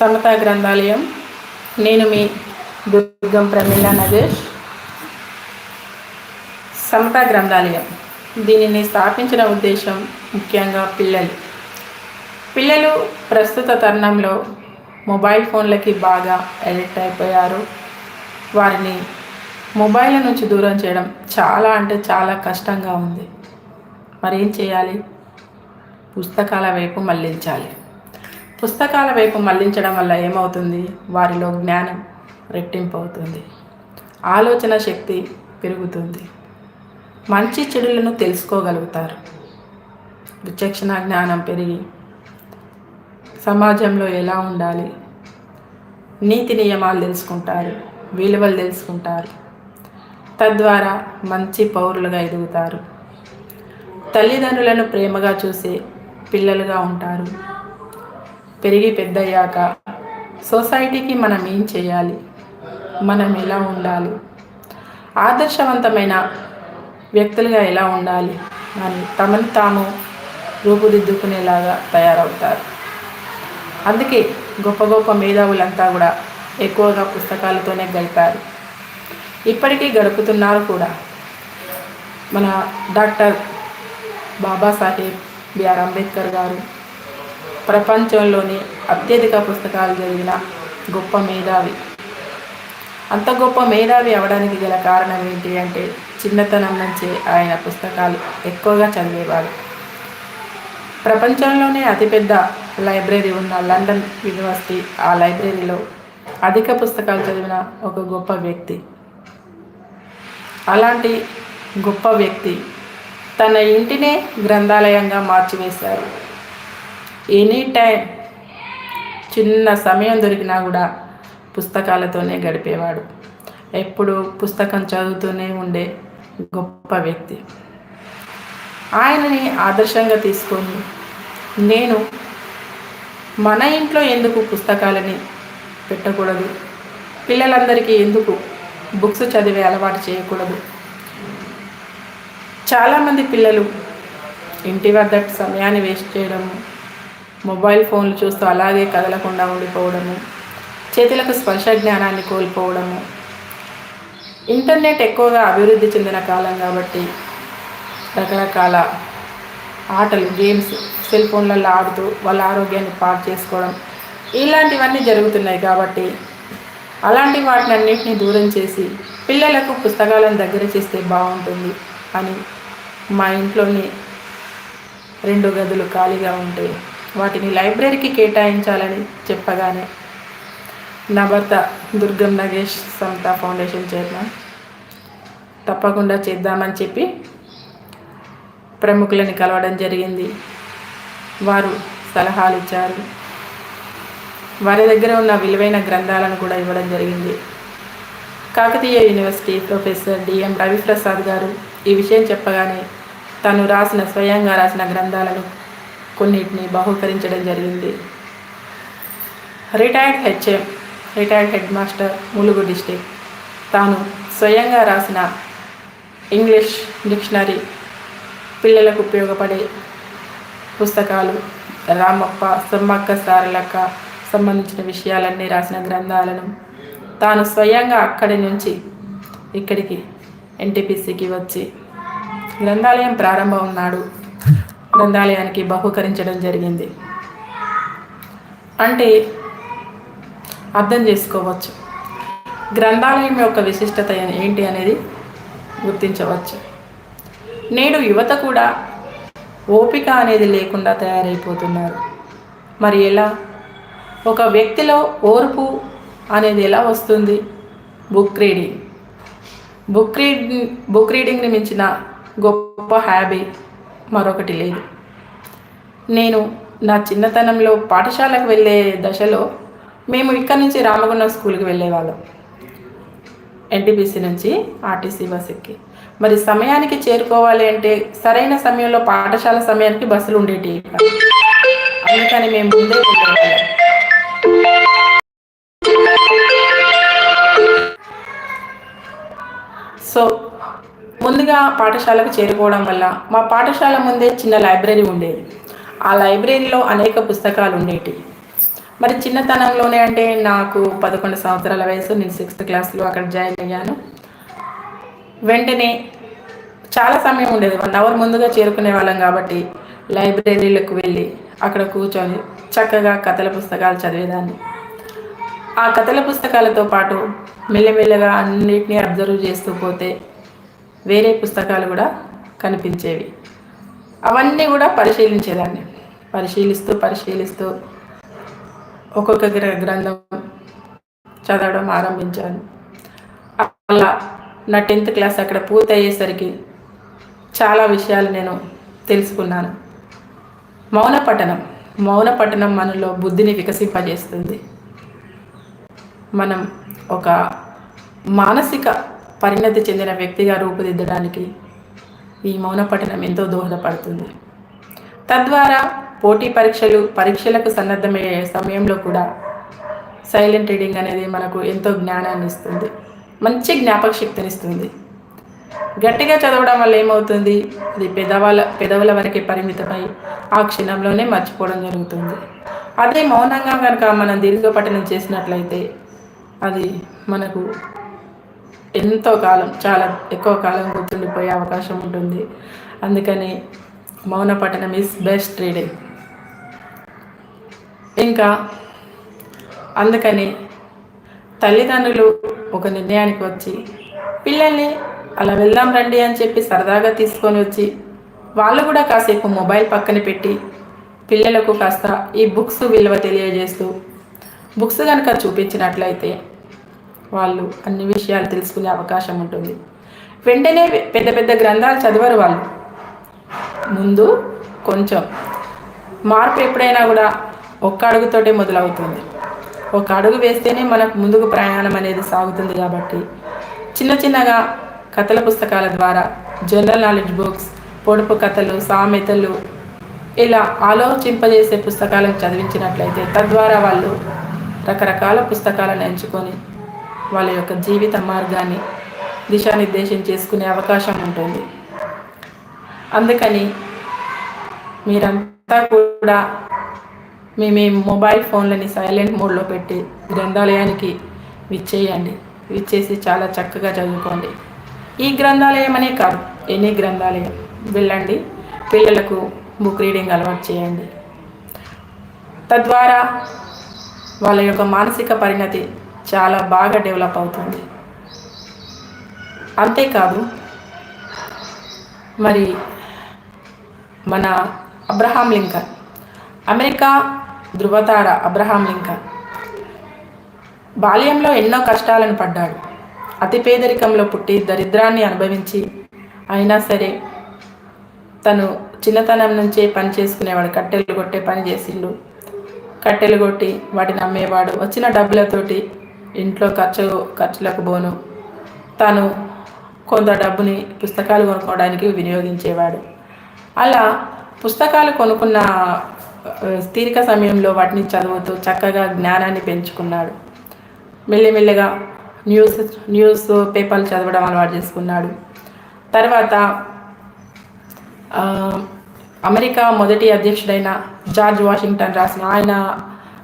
సమత గ్రంథాలయం. నేను మీ దుర్గం ప్రమీల నగేష్. సమత గ్రంథాలయం. దీనిని స్థాపించిన ఉద్దేశం ముఖ్యంగా పిల్లలు. పిల్లలు ప్రస్తుత తరుణంలో మొబైల్ ఫోన్లకి బాగా అడిక్ట్ అయిపోయారు. వారిని మొబైల్ నుంచి దూరం చేయడం చాలా అంటే చాలా కష్టంగా ఉంది. మరి ఏం చేయాలి? పుస్తకాల వైపు మళ్ళించాలి. పుస్తకాల వైపు మళ్ళించడం వల్ల ఏమవుతుంది? వారిలో జ్ఞానం రెట్టింపు అవుతుంది. ఆలోచన శక్తి పెరుగుతుంది. మంచి చెడులను తెలుసుకోగలుగుతారు. విచక్షణ జ్ఞానం పెరిగి సమాజంలో ఎలా ఉండాలి? నీతి నియమాలు తెలుసుకుంటారు విలువలు తెలుసుకుంటారు. తద్వారా మంచి పౌరులుగా ఎదుగుతారు. తల్లిదండ్రులను ప్రేమగా చూసే పిల్లలుగా ఉంటారు. పెరిగి పెద్దయ్యాక సొసైటీకి మనం ఏం చేయాలి? మనం ఎలా ఉండాలి? ఆదర్శవంతమైన వ్యక్తులుగా ఎలా ఉండాలి? అని తమను తాము రూపుదిద్దుకునేలాగా తయారవుతారు. అందుకే గొప్ప గొప్ప మేధావులంతా కూడా ఎక్కువగా పుస్తకాలతోనే గడిపారు. ఇప్పటికీ గడుపుతున్నారు కూడా. మన డాక్టర్ బాబాసాహెబ్ బిఆర్ అంబేద్కర్ గారు ప్రపంచంలోని అత్యధిక పుస్తకాలు చదివిన గొప్ప మేధావి. అంత గొప్ప మేధావి అవడానికి గల కారణం ఏంటి అంటే చిన్నతనం నుంచే ఆయన పుస్తకాలు ఎక్కువగా చదివేవారు. ప్రపంచంలోనే అతిపెద్ద లైబ్రరీ ఉన్న లండన్ యూనివర్సిటీ ఆ లైబ్రరీలో అధిక పుస్తకాలు చదివిన ఒక గొప్ప వ్యక్తి. అలాంటి గొప్ప వ్యక్తి తన ఇంటినే గ్రంథాలయంగా మార్చివేశారు. ఎనీ టైం చిన్న సమయం దొరికినా కూడా పుస్తకాలతోనే గడిపేవాడు. ఎప్పుడు పుస్తకం చదువుతూనే ఉండే గొప్ప వ్యక్తి. ఆయనని ఆదర్శంగా తీసుకొని నేను మన ఇంట్లో ఎందుకు పుస్తకాలని పెట్టకూడదు? పిల్లలందరికీ ఎందుకు బుక్స్ చదివే అలవాటు చేయకూడదు? చాలామంది పిల్లలు ఇంటి వద్ద సమయాన్ని వేస్ట్ చేయడము మొబైల్ ఫోన్లు చూస్తూ అలాగే కదలకుండా ఉండిపోవడము చేతులకు స్పర్శ జ్ఞానాన్ని కోల్పోవడము. ఇంటర్నెట్ ఎక్కువగా అభివృద్ధి చెందిన కాలం కాబట్టి రకరకాల ఆటలు గేమ్స్ సెల్ ఫోన్లలో ఆడుతూ వాళ్ళ ఆరోగ్యాన్ని పాడు చేసుకోవడం ఇలాంటివన్నీ జరుగుతున్నాయి కాబట్టి అలాంటి వాటిని అన్నింటినీ దూరం చేసి పిల్లలకు పుస్తకాలను దగ్గర చేస్తే బాగుంటుంది అని మా ఇంట్లోని రెండు గదులు ఖాళీగా ఉంటే వాటిని లైబ్రరీకి కేటాయించాలని చెప్పగానే నా భర్త దుర్గం నగేష్ సంత ఫౌండేషన్ చైర్మన్ తప్పకుండా చేద్దామని చెప్పి ప్రముఖులని కలవడం జరిగింది. వారు సలహాలు ఇచ్చారు. వారి దగ్గర ఉన్న విలువైన గ్రంథాలను కూడా ఇవ్వడం జరిగింది. Kakatiya university professor DM Raviprasad గారు ఈ విషయం చెప్పగానే తను రాసిన స్వయంగా రాసిన గ్రంథాలను కొన్నిటిని బహుకరించడం జరిగింది. Retired HM retired head master Mulugu district తాను స్వయంగా రాసిన ఇంగ్లీష్ డిక్షనరీ పిల్లలకు ఉపయోగపడే పుస్తకాలు రామప్ప సమ్మక్క సారలక్క సంబంధించిన విషయాలన్నీ రాసిన గ్రంథాలను తాను స్వయంగా అక్కడి నుంచి ఇక్కడికి ఎన్టీపీసీకి వచ్చి గ్రంథాలయం ప్రారంభం ఉన్నాడు గ్రంథాలయానికి బహుకరించడం జరిగింది. అంటే అర్థం చేసుకోవచ్చు. గ్రంథాలయం యొక్క విశిష్టత ఏంటి అనేది గుర్తించవచ్చు. నేడు యువత కూడా ఓపిక అనేది లేకుండా తయారైపోతున్నారు. మరి ఎలా? ఒక వ్యక్తిలో ఓర్పు అనేది ఎలా వస్తుంది? Book reading. Book reading book రీడింగ్ని మించిన గొప్ప హ్యాబీ మరొకటి లేదు. నేను నా చిన్నతనంలో పాఠశాలకు వెళ్ళే దశలో మేము ఇక్కడి నుంచి రామగుండం స్కూల్కి వెళ్ళేవాళ్ళం. ఎన్టీపీసీ నుంచి ఆర్టీసీ బస్ ఎక్కి మరి సమయానికి చేరుకోవాలి అంటే సరైన సమయంలో పాఠశాల సమయానికి బస్సులు ఉండేటి అందుకని మేము ముందే వెళ్ళేవాళ్ళం. ముందుగా పాఠశాలకు చేరుకోవడం వల్ల మా పాఠశాల ముందే చిన్న లైబ్రరీ ఉండేది. ఆ లైబ్రరీలో అనేక పుస్తకాలు ఉండేవి మరి చిన్నతనంలోనే అంటే నాకు పదకొండు సంవత్సరాల వయసు నేను సిక్స్త్ క్లాస్లో అక్కడ జాయిన్ అయ్యాను. వెంటనే చాలా సమయం ఉండేది. వన్ అవర్ ముందుగా చేరుకునే వాళ్ళం కాబట్టి లైబ్రరీలకు వెళ్ళి అక్కడ కూర్చొని చక్కగా కథల పుస్తకాలు చదివేదాన్ని. ఆ కథల పుస్తకాలతో పాటు మెల్లమెల్లగా అన్నిటినీ అబ్జర్వ్ చేస్తూ పోతే వేరే పుస్తకాలు కూడా కనిపించేవి. అవన్నీ కూడా పరిశీలించేదాన్ని. పరిశీలిస్తూ పరిశీలిస్తూ ఒక్కొక్క గ్రంథం చదవడం ఆరంభించాను. అలా నా టెన్త్ క్లాస్ అక్కడ పూర్తయ్యేసరికి చాలా విషయాలు నేను తెలుసుకున్నాను. మౌన పఠనం. మౌన పఠనం మనలో బుద్ధిని వికసింపజేస్తుంది. మనం ఒక మానసిక పరిణతి చెందిన వ్యక్తిగా రూపుదిద్దడానికి ఈ మౌన పఠనం ఎంతో దోహదపడుతుంది. తద్వారా పోటీ పరీక్షలు పరీక్షలకు సన్నద్ధమయ్యే సమయంలో కూడా సైలెంట్ రీడింగ్ అనేది మనకు ఎంతో జ్ఞానాన్ని ఇస్తుంది. మంచి జ్ఞాపక శక్తిని ఇస్తుంది. గట్టిగా చదవడం వల్ల ఏమవుతుంది? అది పెదవాల పెదవుల వరకే పరిమితమై ఆ క్షణంలోనే మర్చిపోవడం జరుగుతుంది. అదే మౌనంగా కనుక మనం దీర్ఘ పఠనం చేసినట్లయితే అది మనకు ఎంతో కాలం చాలా ఎక్కువ కాలం గుర్తుండిపోయే అవకాశం ఉంటుంది. అందుకని మౌన పఠనం ఈజ్ బెస్ట్ రీడింగ్ ఇంకా అందుకని తల్లిదండ్రులు ఒక నిర్ణయానికి వచ్చి పిల్లల్ని అలా వెళ్దాం రండి అని చెప్పి సరదాగా తీసుకొని వచ్చి వాళ్ళు కూడా కాసేపు మొబైల్ పక్కన పెట్టి పిల్లలకు కాస్త ఈ బుక్స్ విలువ తెలియజేస్తూ బుక్స్ కనుక చూపించినట్లయితే వాళ్ళు అన్ని విషయాలు తెలుసుకునే అవకాశం ఉంటుంది. వెంటనే పెద్ద పెద్ద గ్రంథాలు చదవరు వాళ్ళు. ముందు కొంచెం మార్పు ఎప్పుడైనా కూడా ఒక్క అడుగుతోటే మొదలవుతుంది. ఒక అడుగు వేస్తేనే మనకు ముందుకు ప్రయాణం అనేది సాగుతుంది కాబట్టి చిన్న చిన్నగా కథల పుస్తకాల ద్వారా జనరల్ నాలెడ్జ్ బుక్స్ పొడుపు కథలు సామెతలు ఇలా ఆలోచింపజేసే పుస్తకాలను చదివించినట్లయితే తద్వారా వాళ్ళు రకరకాల పుస్తకాలను ఎంచుకొని వాళ్ళ యొక్క జీవిత మార్గాన్ని దిశానిర్దేశం చేసుకునే అవకాశం ఉంటుంది. అందుకని మీరంతా కూడా మీ మీ మొబైల్ ఫోన్లని సైలెంట్ మోడ్లో పెట్టి గ్రంథాలయానికి విచ్చేయండి. విచ్చేసి చాలా చక్కగా చదువుకోండి. ఈ గ్రంథాలయం అనే కాదు ఎనీ గ్రంథాలయం. వెళ్ళండి పిల్లలకు బుక్ రీడింగ్ అలవాటు చేయండి. తద్వారా వాళ్ళ యొక్క మానసిక పరిణతి చాలా బాగా డెవలప్ అవుతుంది. అంతేకాదు మరి మన అబ్రహాం లింకన్ అమెరికా ధృవతార అబ్రహాం లింకన్ బాల్యంలో ఎన్నో కష్టాలను పడ్డాడు. అతి పేదరికంలో పుట్టి దరిద్రాన్ని అనుభవించి అయినా సరే తను చిన్నతనం నుంచే పని చేసుకునేవాడు. కట్టెలు కొట్టే పని చేసిండు. కట్టెలు కొట్టి వాటిని అమ్మేవాడు. వచ్చిన డబ్బులతోటి ఇంట్లో ఖర్చు ఖర్చులకు బోను. తను కొంత డబ్బుని పుస్తకాలు కొనుక్కోవడానికి వినియోగించేవాడు. అలా పుస్తకాలు కొనుక్కున్న తీరిక సమయంలో వాటిని చదువుతూ చక్కగా జ్ఞానాన్ని పెంచుకున్నాడు. మెల్లిమెల్లిగా న్యూస్ న్యూస్ పేపర్లు చదవడం అలవాటు చేసుకున్నాడు. తర్వాత అమెరికా మొదటి అధ్యక్షుడైన జార్జ్ వాషింగ్టన్ రాసిన ఆయన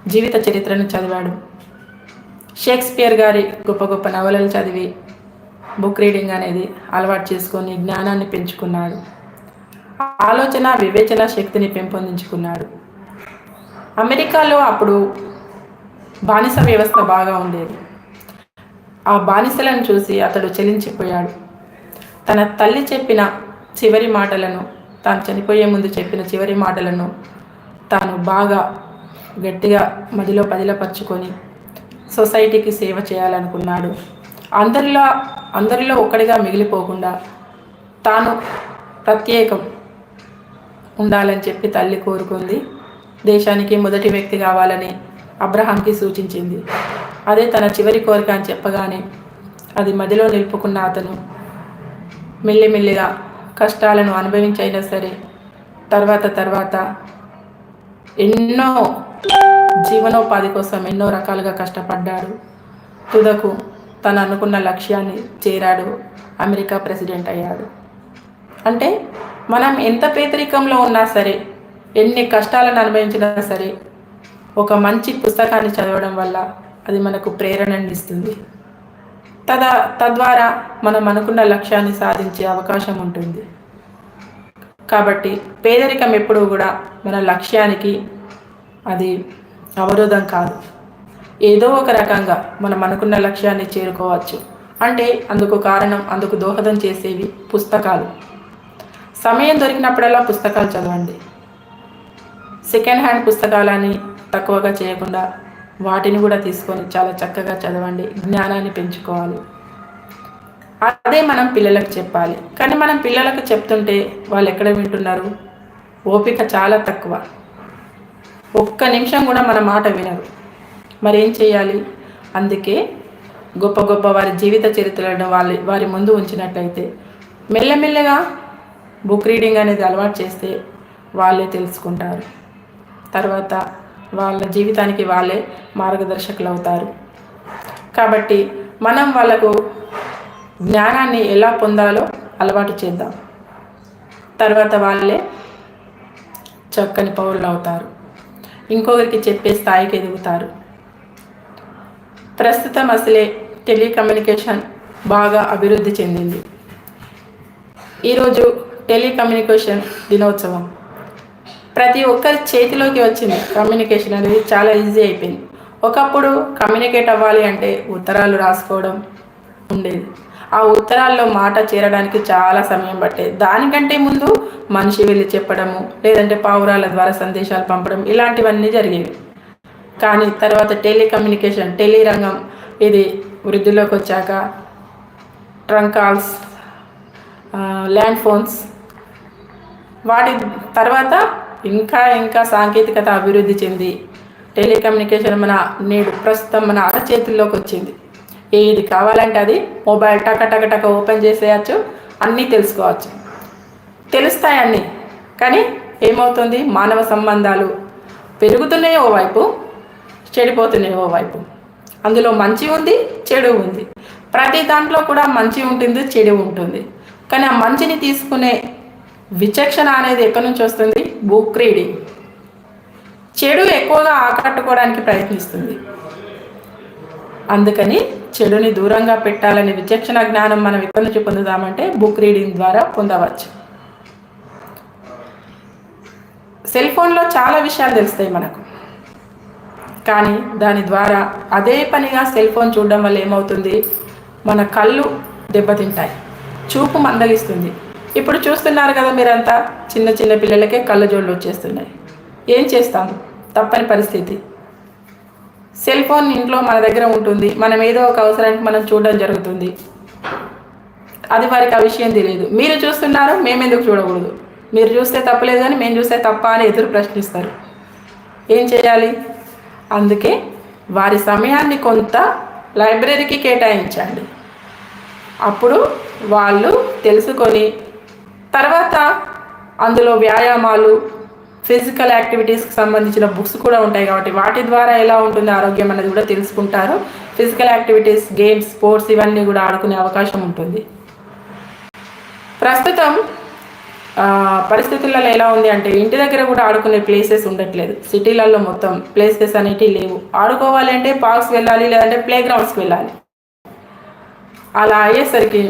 జీవిత చరిత్రను చదివాడు. షేక్స్పియర్ గారి గొప్ప గొప్ప నవలలు చదివి బుక్ రీడింగ్ అనేది అలవాటు చేసుకొని జ్ఞానాన్ని పెంచుకున్నాడు. ఆలోచన వివేచన శక్తిని పెంపొందించుకున్నాడు. అమెరికాలో అప్పుడు బానిస వ్యవస్థ బాగా ఉండేది. ఆ బానిసలను చూసి అతడు చెలించిపోయాడు. తన తల్లి చెప్పిన చివరి మాటలను తాను చనిపోయే ముందు చెప్పిన చివరి మాటలను తాను బాగా గట్టిగా మదిలో పదిలపరుచుకొని సొసైటీకి సేవ చేయాలనుకున్నాడు. అందరిలో అందరిలో ఒక్కడిగా మిగిలిపోకుండా తాను ప్రత్యేకం ఉండాలని చెప్పి తల్లి కోరుకుంది. దేశానికి మొదటి వ్యక్తి కావాలని అబ్రహాంకి సూచించింది. అదే తన చివరి కోరిక అని చెప్పగానే అది మదిలో నిలుపుకున్న అతను మెల్లిమెల్లిగా కష్టాలను అనుభవించైనా సరే తర్వాత తర్వాత ఎన్నో జీవనోపాధి కోసం ఎన్నో రకాలుగా కష్టపడ్డాడు. తుదకు తను అనుకున్న లక్ష్యాన్ని చేరాడు. అమెరికా ప్రెసిడెంట్ అయ్యాడు. అంటే మనం ఎంత పేదరికంలో ఉన్నా సరే ఎన్ని కష్టాలను అనుభవించినా సరే ఒక మంచి పుస్తకాన్ని చదవడం వల్ల అది మనకు ప్రేరణని ఇస్తుంది తద తద్వారా మనం అనుకున్న లక్ష్యాన్ని సాధించే అవకాశం ఉంటుంది. కాబట్టి పేదరికం ఎప్పుడూ కూడా మన లక్ష్యానికి అది అవరోధం కాదు. ఏదో ఒక రకంగా మనం అనుకున్న లక్ష్యాన్ని చేరుకోవచ్చు. అంటే అందుకు కారణం అందుకు దోహదం చేసేవి పుస్తకాలు. సమయం దొరికినప్పుడల్లా పుస్తకాలు చదవండి. సెకండ్ హ్యాండ్ పుస్తకాలని తక్కువగా చేయకుండా వాటిని కూడా తీసుకొని చాలా చక్కగా చదవండి. జ్ఞానాన్ని పెంచుకోవాలి. అదే మనం పిల్లలకు చెప్పాలి. కానీ మనం పిల్లలకు చెప్తుంటే వాళ్ళు ఎక్కడ వింటున్నారు? ఓపిక చాలా తక్కువ. ఒక్క నిమిషం కూడా మన మాట వినరు. మరి ఏం చేయాలి? అందుకే గొప్ప గొప్ప వారి జీవిత చరిత్రలను వాళ్ళ వారి ముందు ఉంచినట్లయితే మెల్లమెల్లగా బుక్ రీడింగ్ అనేది అలవాటు చేస్తే వాళ్ళే తెలుసుకుంటారు. తర్వాత వాళ్ళ జీవితానికి వాళ్ళే మార్గదర్శకులు అవుతారు. కాబట్టి మనం వాళ్ళకు జ్ఞానాన్ని ఎలా పొందాలో అలవాటు చేద్దాం. తర్వాత వాళ్ళే చక్కని పౌరులు అవుతారు. ఇంకొకరికి చెప్పే స్థాయికి ఎదుగుతారు. ప్రస్తుతం అసలే టెలికమ్యూనికేషన్ బాగా అభివృద్ధి చెందింది. ఈరోజు టెలికమ్యూనికేషన్ దినోత్సవం. ప్రతి ఒక్కరి చేతిలోకి వచ్చింది కమ్యూనికేషన్ అనేది చాలా ఈజీ అయిపోయింది. ఒకప్పుడు కమ్యూనికేట్ అవ్వాలి అంటే ఉత్తరాలు రాసుకోవడం ఉండేది. ఆ ఉత్తరాల్లో మాట చేరడానికి చాలా సమయం పట్టేది. దానికంటే ముందు మనిషి వెళ్ళి చెప్పడము లేదంటే పావురాల ద్వారా సందేశాలు పంపడం ఇలాంటివన్నీ జరిగేవి. కానీ తర్వాత టెలికమ్యూనికేషన్ టెలి రంగం ఇది వృద్ధిలోకి వచ్చాక ట్రంక్ కాల్స్ ల్యాండ్ ఫోన్స్ వాటి తర్వాత ఇంకా ఇంకా సాంకేతికత అభివృద్ధి చెంది టెలికమ్యూనికేషన్ మన నేడు ప్రస్తుతం మన అరచేతుల్లోకి వచ్చింది. ఏది కావాలంటే అది మొబైల్ టక టక టక ఓపెన్ చేసేయచ్చు అన్నీ తెలుసుకోవచ్చు. తెలుస్తాయని కానీ ఏమవుతుంది? మానవ సంబంధాలు పెరుగుతున్నాయి ఓవైపు చెడిపోతున్నాయి ఓవైపు. అందులో మంచి ఉంది చెడు ఉంది. ప్రతి దాంట్లో కూడా మంచి ఉంటుంది చెడు ఉంటుంది. కానీ ఆ మంచిని తీసుకునే విచక్షణ అనేది ఎక్కడి నుంచి వస్తుంది? బుక్ రీడింగ్ చెడు ఎక్కువగా ఆకట్టుకోవడానికి ప్రయత్నిస్తుంది. అందుకని చెడుని దూరంగా పెట్టాలని విచక్షణ జ్ఞానం మనం ఎక్కడి నుంచి పొందుదామంటే బుక్ రీడింగ్ ద్వారా పొందవచ్చు. సెల్ ఫోన్లో చాలా విషయాలు తెలుస్తాయి మనకు. కానీ దాని ద్వారా అదే పనిగా సెల్ ఫోన్ చూడడం వల్ల ఏమవుతుంది? మన కళ్ళు దెబ్బతింటాయి. చూపు మందలిస్తుంది. ఇప్పుడు చూస్తున్నారు కదా మీరంతా చిన్న చిన్న పిల్లలకే కళ్ళజోళ్ళు వచ్చేస్తున్నాయి. ఏం చేస్తాం? తప్పని పరిస్థితి. సెల్ ఫోన్ ఇంట్లో మన దగ్గర ఉంటుంది. మనం ఏదో ఒక అవసరానికి మనం చూడడం జరుగుతుంది. అది వారికి ఆ విషయం తెలియదు. మీరు చూస్తున్నారు మేమెందుకు చూడకూడదు? మీరు చూస్తే తప్పలేదు కానీ మేము చూస్తే తప్ప అని ఎదురు ప్రశ్నిస్తారు. ఏం చేయాలి? అందుకే వారి సమయాన్ని కొంత లైబ్రరీకి కేటాయించండి. అప్పుడు వాళ్ళు తెలుసుకొని తర్వాత అందులో వ్యాయామాలు ఫిజికల్ యాక్టివిటీస్కి సంబంధించిన బుక్స్ కూడా ఉంటాయి కాబట్టి వాటి ద్వారా ఎలా ఉంటుంది ఆరోగ్యం అనేది కూడా తెలుసుకుంటారు. ఫిజికల్ యాక్టివిటీస్ గేమ్స్ స్పోర్ట్స్ ఇవన్నీ కూడా ఆడుకునే అవకాశం ఉంటుంది. ప్రస్తుతం పరిస్థితులలో ఎలా ఉంది అంటే ఇంటి దగ్గర కూడా ఆడుకునే ప్లేసెస్ ఉండట్లేదు. సిటీలలో మొత్తం ప్లేసెస్ అనేటివి లేవు. ఆడుకోవాలి అంటే పార్క్స్ వెళ్ళాలి లేదంటే ప్లే గ్రౌండ్స్కి వెళ్ళాలి. అలా అయ్యేసరికి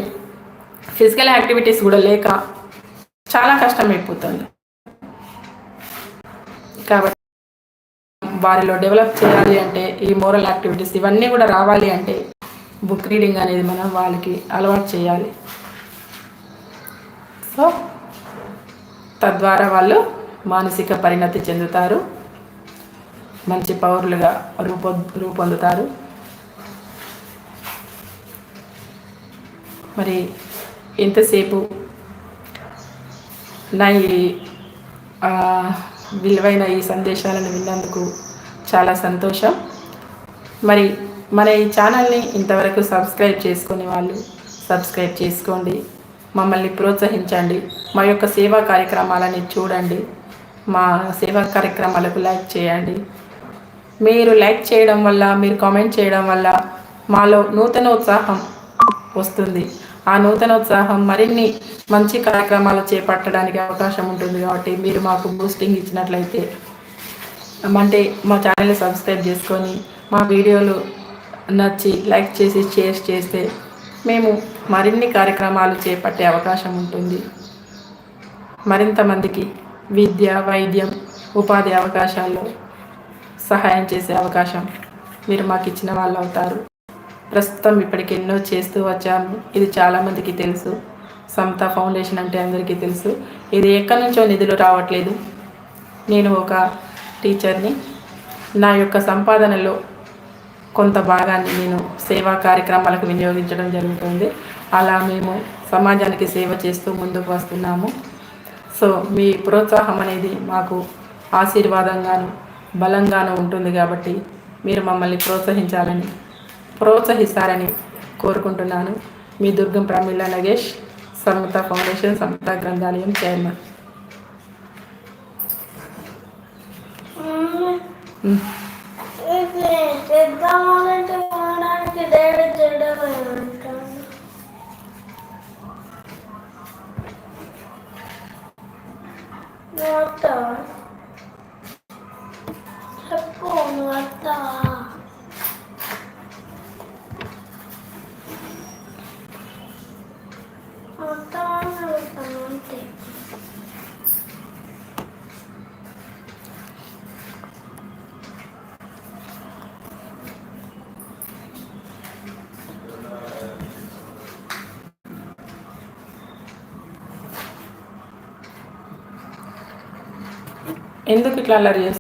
ఫిజికల్ యాక్టివిటీస్ కూడా లేక చాలా కష్టమైపోతుంది. కాబట్టి వారిలో డెవలప్ చేయాలి అంటే ఈ మోరల్ యాక్టివిటీస్ ఇవన్నీ కూడా రావాలి అంటే బుక్ రీడింగ్ అనేది మనం వాళ్ళకి అలవాటు చేయాలి. సో తద్వారా వాళ్ళు మానసిక పరిణతి చెందుతారు. మంచి పౌరులుగా రూపొ రూపొందుతారు. మరి ఎంతసేపు నా ఈ విలువైన ఈ సందేశాలను విన్నందుకు చాలా సంతోషం. మరి మన ఈ ఛానల్ని ఇంతవరకు సబ్స్క్రైబ్ చేసుకునే వాళ్ళు సబ్స్క్రైబ్ చేసుకోండి. మమ్మల్ని ప్రోత్సహించండి. మా యొక్క సేవా కార్యక్రమాలని చూడండి. మా సేవా కార్యక్రమాలకు లైక్ చేయండి. మీరు లైక్ చేయడం వల్ల మీరు కామెంట్ చేయడం వల్ల మాలో నూతన ఉత్సాహం వస్తుంది. ఆ నూతన ఉత్సాహం మరిన్ని మంచి కార్యక్రమాలు చేపట్టడానికి అవకాశం ఉంటుంది కాబట్టి మీరు మాకు బూస్టింగ్ ఇచ్చినట్లయితే అంటే మా ఛానల్ని సబ్స్క్రైబ్ చేసుకొని మా వీడియోలు నచ్చి లైక్ చేసి షేర్ చేస్తే మేము మరిన్ని కార్యక్రమాలు చేపట్టే అవకాశం ఉంటుంది. మరింత మందికి విద్య వైద్యం ఉపాధి అవకాశాల్లో సహాయం చేసే అవకాశం మీరు మాకు ఇచ్చిన వాళ్ళు అవుతారు. ప్రస్తుతం ఇప్పటికి ఎన్నో చేస్తూ వచ్చాము. ఇది చాలామందికి తెలుసు. సమత ఫౌండేషన్ అంటే అందరికీ తెలుసు. ఇది ఎక్కడి నుంచో నిధులు రావట్లేదు. నేను ఒక టీచర్ని. నా యొక్క సంపాదనలో కొంత భాగాన్ని నేను సేవా కార్యక్రమాలకు వినియోగించడం జరుగుతుంది. అలా మేము సమాజానికి సేవ చేస్తూ ముందుకు వస్తున్నాము. సో మీ ప్రోత్సాహం అనేది మాకు ఆశీర్వాదంగాను బలంగాను ఉంటుంది కాబట్టి మీరు మమ్మల్ని ప్రోత్సహించాలని ప్రోత్సహిస్తారని కోరుకుంటున్నాను. మీ దుర్గం ప్రమిళ నగేష్ సమత ఫౌండేషన్ సమత గ్రంథాలయం చైర్మన్. చేద్దామంటే కొనడానికి డాడీ చెడ్డగా నువ్వు వస్తావా చెప్పు నువ్వు వస్తావా వస్తావా అని అడుగుతాను అంతే ఎందుకు ఇట్లా అల్లరి చేస్తారు